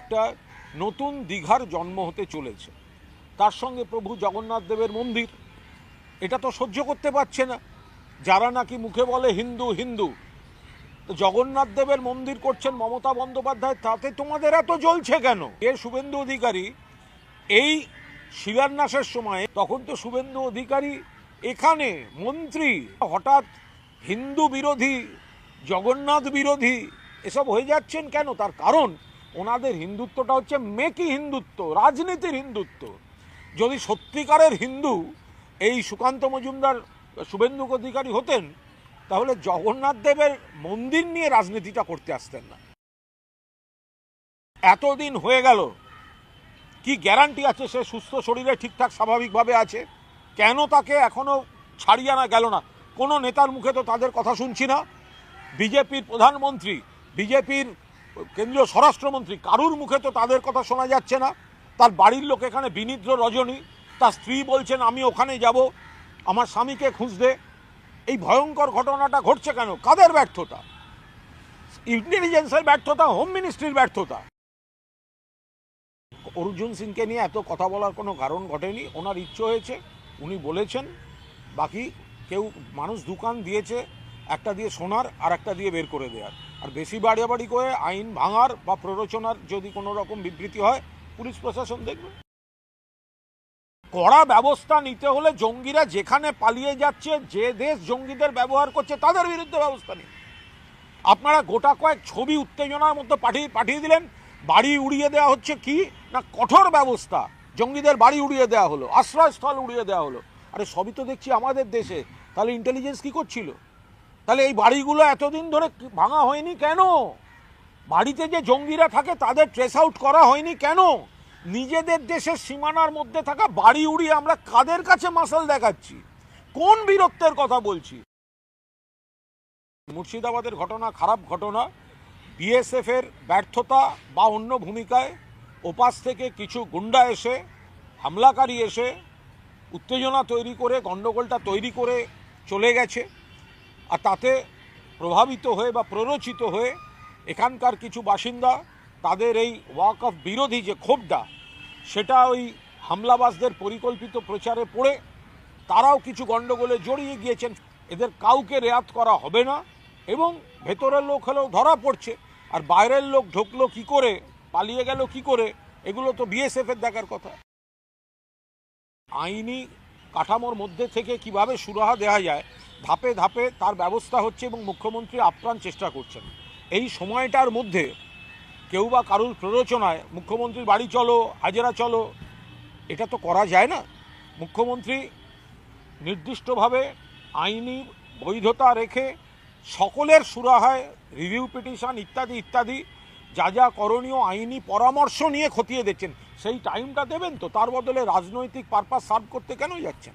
একটা নতুন দীঘার জন্ম হতে চলেছে। তার সঙ্গে প্রভু জগন্নাথ দেবের মন্দির। এটা তো সহ্য করতে পারছে না। যারা নাকি মুখে বলে হিন্দু হিন্দু। তো জগন্নাথ দেবের মন্দির করছেন মমতা বন্দ্যোপাধ্যায়, তাতে তোমাদের এত জ্বলছে কেন? এ শুভেন্দু অধিকারী? এই শিলান্যাসের সময় তখন তো শুভেন্দু অধিকারী এখানে, মন্ত্রী। হঠাৎ হিন্দু বিরোধী, জগন্নাথ বিরোধী, এসব হয়ে যাচ্ছেন কেন? তার কারণ ওনাদের হিন্দুত্বটা হচ্ছে মেকি হিন্দুত্ব, রাজনীতির হিন্দুত্ব। যদি সত্যিকারের হিন্দু এই সুকান্ত মজুমদার, শুভেন্দু অধিকারী হতেন, তাহলে জগন্নাথ দেবের মন্দির নিয়ে রাজনীতিটা করতে আসতেন না। এতদিন হয়ে গেল, কি গ্যারান্টি আছে সে সুস্থ শরীরে ঠিকঠাক স্বাভাবিকভাবে আছে? কেন তাকে এখনও ছাড়িয়ে আনা গেল না? কোনো নেতার মুখে তো তাদের কথা শুনছি না। বিজেপির প্রধানমন্ত্রী, বিজেপির কেন্দ্রীয় স্বরাষ্ট্রমন্ত্রী, কারুর মুখে তো তাদের কথা শোনা যাচ্ছে না। তার বাড়ির লোক এখানে বিনিদ্র রজনী, তার স্ত্রী বলছেন, আমি ওখানে যাব, আমার স্বামীকে খুঁজতে। এই ভয়ঙ্কর ঘটনাটা ঘটছে কেন? কাদের ব্যর্থতা? ইন্টেলিজেন্সের ব্যর্থতা, হোম মিনিস্ট্রির ব্যর্থতা? অর্জুন সিংকে নিয়ে এত কথা বলার কোনো কারণ ঘটেনি, ওনার ইচ্ছে হয়েছে, উনি বলেছেন, বাকি কেউ মানুষ দোকান দিয়েছে, একটা দিয়ে সোনার আর একটা দিয়ে বের করে দেওয়ার। আর বেশি বাড়িয়াবাড়ি করে আইন ভাঙার বা প্ররোচনার যদি কোনো রকম বিবৃতি হয়, পুলিশ প্রশাসন দেখবে। কড়া ব্যবস্থা নিতে হলে জঙ্গিরা যেখানে পালিয়ে যাচ্ছে, যে দেশ জঙ্গিদের ব্যবহার করছে, তাদের বিরুদ্ধে ব্যবস্থা নিন। আপনারা গোটা কয়েক ছবি উত্তেজনার মধ্যে পাঠিয়ে পাঠিয়ে দিলেন, বাড়ি উড়িয়ে দেওয়া হচ্ছে কি? না কঠোর ব্যবস্থা, জঙ্গিদের বাড়ি উড়িয়ে দেওয়া হলো, আশ্রয়স্থল উড়িয়ে দেওয়া হলো। আরে সবই তো দেখছি আমাদের দেশে, তাহলে ইন্টেলিজেন্স কি করছিল? তাহলে এই বাড়িগুলো এতদিন ধরে ভাঙা হয়নি কেন? বাড়িতে যে জঙ্গিরা থাকে তাদের ট্রেস আউট করা হয়নি কেন? নিজেদের দেশের সীমানার মধ্যে থাকা বাড়ি উড়িয়ে আমরা কাদের কাছে মাসাল দেখাচ্ছি? কোন বীরত্বের কথা বলছি? মুর্শিদাবাদের ঘটনা খারাপ ঘটনা বিএসএফ এর ব্যর্থতা বা অন্য ভূমিকায় ওপাশ থেকে কিছু গুন্ডা এসে, হামলাকারী এসে উত্তেজনা তৈরি করে গণ্ডগোলটা তৈরি করে চলে গেছে। আর তাতে প্রভাবিত হয়ে বা প্ররোচিত হয়ে এখানকার কিছু বাসিন্দা, তাদের এই ওয়াক অফ বিরোধী যে ক্ষোভটা, সেটা ওই হামলাবাজদের পরিকল্পিত প্রচারে পড়ে, তারাও কিছু গণ্ডগোলে জড়িয়ে গিয়েছেন। এদের কাউকে রেয়াত করা হবে না এবং ভেতরের লোক হলেও ধরা পড়ছে। আর বাইরের লোক ঢুকলো কি করে, পালিয়ে গেল কি করে, এগুলো তো বিএসএফের দেখার কথা। আইনি কাঠামোর মধ্যে থেকে কীভাবে সুরাহা দেওয়া যায়, ধাপে ধাপে তার ব্যবস্থা হচ্ছে এবং মুখ্যমন্ত্রী আপ্রাণ চেষ্টা করছেন। এই সময়টার মধ্যে কেউ বা কারুর প্ররোচনায় মুখ্যমন্ত্রীর বাড়ি চলো, হাজেরা চলো, এটা তো করা যায় না। মুখ্যমন্ত্রী নির্দিষ্টভাবে আইনি বৈধতা রেখে সকলের সুরাহায়, রিভিউ পিটিশন ইত্যাদি ইত্যাদি যা যা করণীয় আইনি পরামর্শ নিয়ে খতিয়ে দিচ্ছেন সেই টাইমটা দেবেন তো? তার বদলে রাজনৈতিক পারপাস সার্ভ করতে কেন যাচ্ছেন?